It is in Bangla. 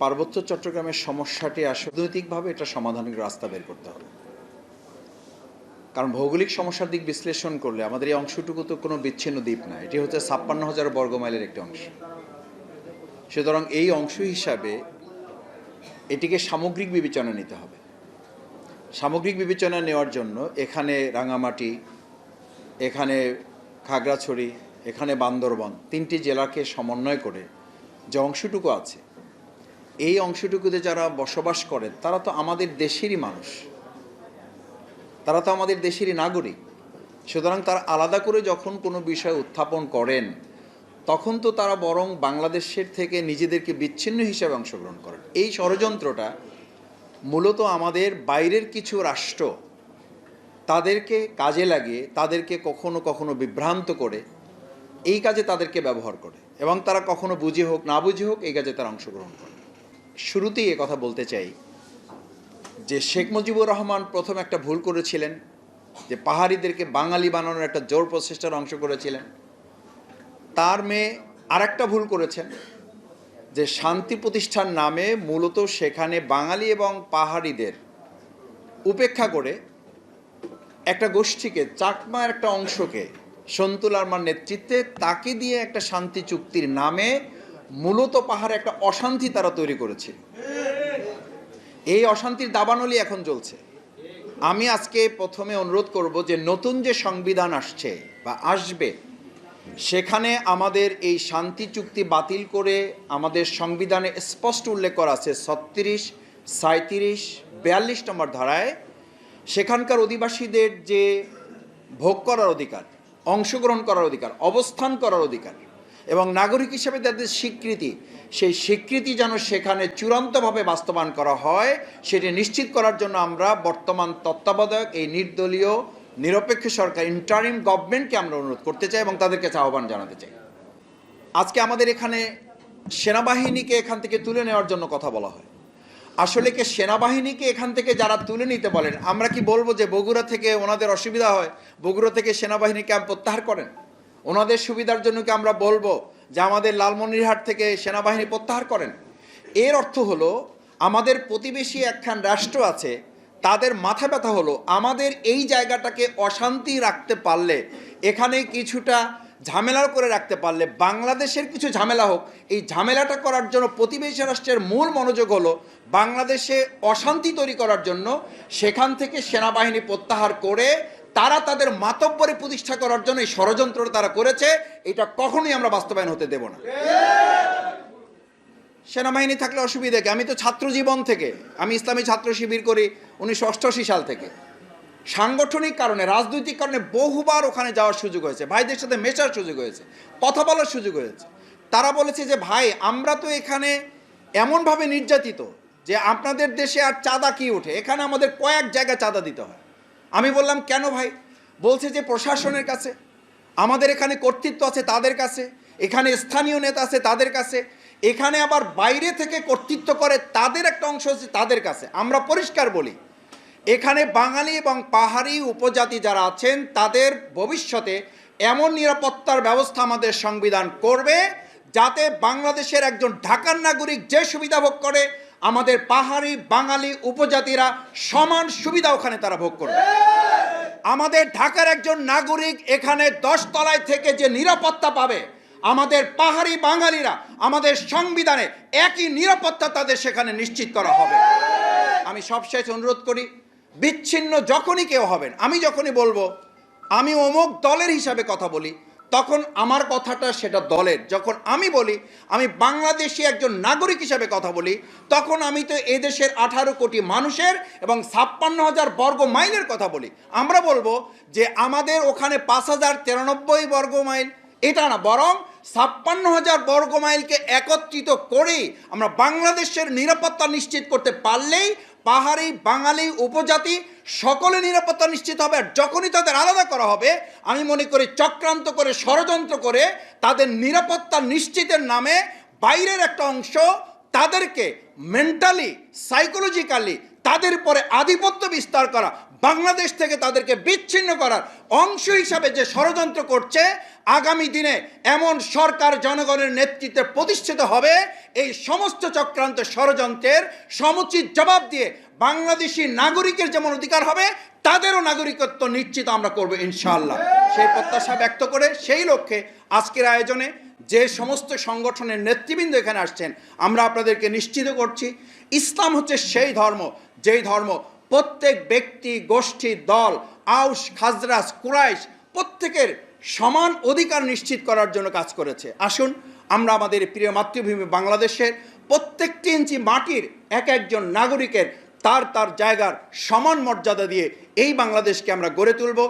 পার্বত্য চট্টগ্রামের সমস্যাটি রাজনৈতিকভাবে এটা সমাধানের রাস্তা বের করতে হবে। কারণ ভৌগোলিক সমস্যার দিক বিশ্লেষণ করলে আমাদের এই অংশটুকু তো কোনো বিচ্ছিন্ন দ্বীপ না, এটি হচ্ছে ছাপ্পান্ন হাজার বর্গমাইলের একটি অংশ। সুতরাং এই অংশ হিসাবে এটিকে সামগ্রিক বিবেচনা নিতে হবে। সামগ্রিক বিবেচনা নেওয়ার জন্য এখানে রাঙামাটি, এখানে খাগড়াছড়ি, এখানে বান্দরবন তিনটি জেলাকে সমন্বয় করে যে অংশটুকু আছে এই অংশটুকুতে যারা বসবাস করে তারা তো আমাদের দেশেরই মানুষ। তারা তো আমাদের দেশেরই নাগরিক। সুতরাং তারা আলাদা করে যখন কোনো বিষয় উত্থাপন করেন, তখন তো তারা বরং বাংলাদেশের থেকে নিজেদেরকে বিচ্ছিন্ন হিসাবে অংশগ্রহণ করেন। এই ষড়যন্ত্রটা মূলত আমাদের বাইরের কিছু রাষ্ট্র তাদেরকে কাজে লাগিয়ে, তাদেরকে কখনো কখনো বিভ্রান্ত করে, এই কাজে তাদেরকে ব্যবহার করে। এবং তারা কখনো বুঝে হোক, না বুঝে হোক, এই কাজে তারা অংশগ্রহণ করে। শুরুতেই এ কথা বলতে চাই যে শেখ মুজিবুর রহমান প্রথম একটা ভুল করেছিলেন, যে পাহাড়িদেরকে বাঙালি বানানোর একটা জোর প্রচেষ্টার অংশ করেছিলেন। তার মেয়ে আরেকটা ভুল করেছেন, যে শান্তি প্রতিষ্ঠান নামে মূলত সেখানে বাঙালি এবং পাহাড়িদের উপেক্ষা করে একটা গোষ্ঠীকে, চাকমার একটা অংশকে, সন্তুল আরমার নেতৃত্বে তাকে দিয়ে একটা শান্তি চুক্তির নামে মূলত পাহাড়ে একটা অশান্তি তারা তৈরি করেছিল এই অশান্তির দাবানলি এখন চলছে আমি আজকে প্রথমে অনুরোধ করব যে নতুন যে সংবিধান আসছে বা আসবে, সেখানে আমাদের এই শান্তি চুক্তি বাতিল করে আমাদের সংবিধানে স্পষ্ট উল্লেখ করা আছে, ছত্রিশ সাঁত্রিশ বিয়াল্লিশ নম্বর ধারায়। সেখানকার অধিবাসীদের যে ভোগ করার অধিকার, অংশগ্রহণ করার অধিকার, অবস্থান করার অধিকার এবং নাগরিক হিসেবে তাদের স্বীকৃতি, সেই স্বীকৃতি যেন সেখানে চূড়ান্তভাবে বাস্তবায়ন করা হয়, সেটি নিশ্চিত করার জন্য আমরা বর্তমান তত্ত্বাবধায়ক, এই নির্দলীয়, নিরপেক্ষ সরকার ইন্টারিম গভর্নমেন্টকে আমরা অনুরোধ করতে চাই এবং তাদের কাছে আহ্বান জানাতে চাই। আজকে আমাদের এখানে সেনাবাহিনীকে এখান থেকে তুলে নেওয়ার জন্য কথা বলা হয়। আসলে কি সেনাবাহিনীকে এখান থেকে যারা তুলে নিতে বলেন, আমরা কি বলব যে বগুড়া থেকে ওনাদের অসুবিধা হয়? বগুড়া থেকে সেনাবাহিনী ক্যাম্প প্রত্যাহার করেন? ওনাদের সুবিধার জন্য কি আমরা বলব যে আমাদের লালমনিরহাট থেকে সেনাবাহিনী প্রত্যাহার করেন? এর অর্থ হলো, আমাদের প্রতিবেশী একখান রাষ্ট্র আছে, তাদের মাথা ব্যথা হলো, আমাদের এই জায়গাটাকে অশান্তি রাখতে পারলে এখানে কিছুটা ঝামেলা করে রাখতে পারলে, বাংলাদেশের কিছু ঝামেলা হোক, এই ঝামেলাটা করার জন্য প্রতিবেশী রাষ্ট্রের মূল মনোযোগ হলো বাংলাদেশে অশান্তি তৈরি করার জন্য, সেখান থেকে সেনাবাহিনী প্রত্যাহার করে তারা তাদের মাতব্বরে প্রতিষ্ঠা করার জন্য এই ষড়যন্ত্র তারা করেছে, এটা কখনোই আমরা বাস্তবায়ন হতে দেব না। সেনাবাহিনী থাকলে অসুবিধা কি? আমি তো ছাত্র জীবন থেকে, আমি ইসলামী ছাত্র শিবির করি উনিশশো অষ্টআশি সাল থেকে। সাংগঠনিক কারণে, রাজনৈতিক কারণে বহুবার ওখানে যাওয়ার সুযোগ হয়েছে, ভাইদের সাথে মেশার সুযোগ হয়েছে, কথা বলার সুযোগ হয়েছে। তারা বলেছে যে, ভাই, আমরা তো এখানে এমনভাবে নির্যাতিত যে আপনাদের দেশে আর চাঁদা কি ওঠে? এখানে আমাদের কয়েক জায়গায় চাঁদা দিতে হয়। আমি বললাম, কেন ভাই? বলছে যে, প্রশাসনের কাছে, আমাদের এখানে কর্তৃত্ব আছে তাদের কাছে, এখানে স্থানীয় নেতা আছে তাদের কাছে, এখানে আবার বাইরে থেকে কর্তৃত্ব করে তাদের একটা অংশ আছে তাদের কাছে। আমরা পরিষ্কার বলি, এখানে বাঙালি এবং পাহাড়ি উপজাতি যারা আছেন, তাদের ভবিষ্যতে এমন নিরাপত্তার ব্যবস্থা আমাদের সংবিধান করবে যাতে বাংলাদেশের একজন ঢাকার নাগরিক যে সুবিধা ভোগ করে আমাদের পাহাড়ি বাঙালি উপজাতিরা সমান সুবিধা ওখানে তারা ভোগ করবে। আমাদের ঢাকার একজন নাগরিক এখানে দশ তলায় থেকে যে নিরাপত্তা পাবে, আমাদের পাহাড়ি বাঙালিরা আমাদের সংবিধানে একই নিরাপত্তা তাদের সেখানে নিশ্চিত করা হবে। আমি সবশেষ অনুরোধ করি, বিচ্ছিন্ন যখনই কেউ হবেন, আমি যখনই বলব, আমি অমুক দলের হিসাবে কথা বলি তখন আমার কথাটা সেটা দলের। যখন আমি বলি, আমি বাংলাদেশি একজন নাগরিক হিসাবে কথা বলি, তখন আমি তো এদেশের আঠারো কোটি মানুষের এবং ছাপ্পান্ন হাজার বর্গ মাইলের কথা বলি। আমরা বলব যে আমাদের ওখানে পাঁচ হাজার তিরানব্বই বর্গ মাইল। এটা না, বরং ছাপ্পান্ন হাজার বর্গ মাইলকে একত্রিত করেই আমরা বাংলাদেশের নিরাপত্তা নিশ্চিত করতে পারলেই পাহাড়ি, বাঙালি, উপজাতি, সকলে নিরাপত্তা নিশ্চিত হবে। আর যখনই তাদের আলাদা করা হবে, আমি মনে করি চক্রান্ত করে, ষড়যন্ত্র করে, তাদের নিরাপত্তা নিশ্চিতের নামে বাইরের একটা অংশ তাদেরকে মেন্টালি সাইকোলজিক্যালি তাদের পরে আধিপত্য বিস্তার করা, বাংলাদেশ থেকে তাদেরকে বিচ্ছিন্ন করার অংশ হিসাবে যে ষড়যন্ত্র করছে, আগামী দিনে এমন সরকার জনগণের নেতৃত্বে প্রতিষ্ঠিত হবে, এই সমস্ত চক্রান্ত ষড়যন্ত্রের সমুচিত জবাব দিয়ে বাংলাদেশি নাগরিকের যেমন অধিকার হবে তাদেরও নাগরিকত্ব নিশ্চিত আমরা করব ইনশাআল্লাহ। সেই প্রত্যাশা ব্যক্ত করে সেই লক্ষ্যে আজকের আয়োজনে যে সমস্ত সংগঠনের নেতৃবৃন্দ এখানে আসছেন, আমরা আপনাদেরকে নিশ্চিত করছি, ইসলাম হচ্ছে সেই ধর্ম, যেই ধর্ম প্রত্যেক ব্যক্তি, গোষ্ঠী, দল আউস খাজরাস, কুরাইশ প্রত্যেকের সমান অধিকার নিশ্চিত করার জন্য কাজ করেছে। আসুন, আমরা আমাদের প্রিয় মাতৃভূমি বাংলাদেশের প্রত্যেকটি ইঞ্চি মাটির এক একজন নাগরিকের তার তার জায়গার সমান মর্যাদা দিয়ে এই বাংলাদেশকে আমরা গড়ে তুলব।